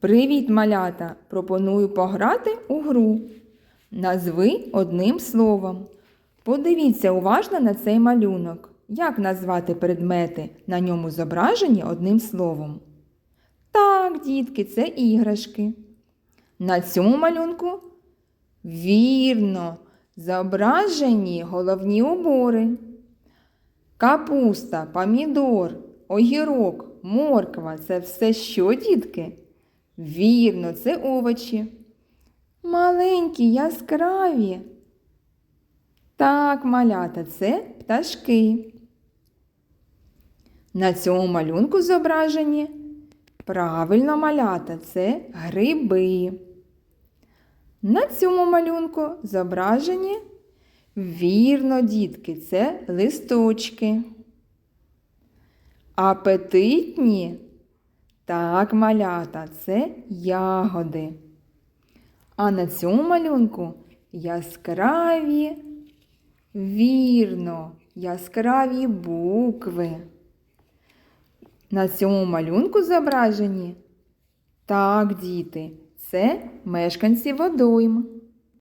Привіт, малята! Пропоную пограти у гру. Назви одним словом. Подивіться уважно на цей малюнок. Як назвати предмети на ньому зображені одним словом? Так, дітки, це іграшки. На цьому малюнку вірно зображені головні убори. Капуста, помідор, огірок, морква це все що, дітки? Вірно, це овочі. Маленькі, яскраві. Так, малята, це пташки. На цьому малюнку зображені правильно малята це гриби. На цьому малюнку зображені вірно, дітки, це листочки. Апетитні так, малята, це ягоди. А на цьому малюнку яскраві, вірно, яскраві букви. На цьому малюнку зображені так, діти, це мешканці водойм.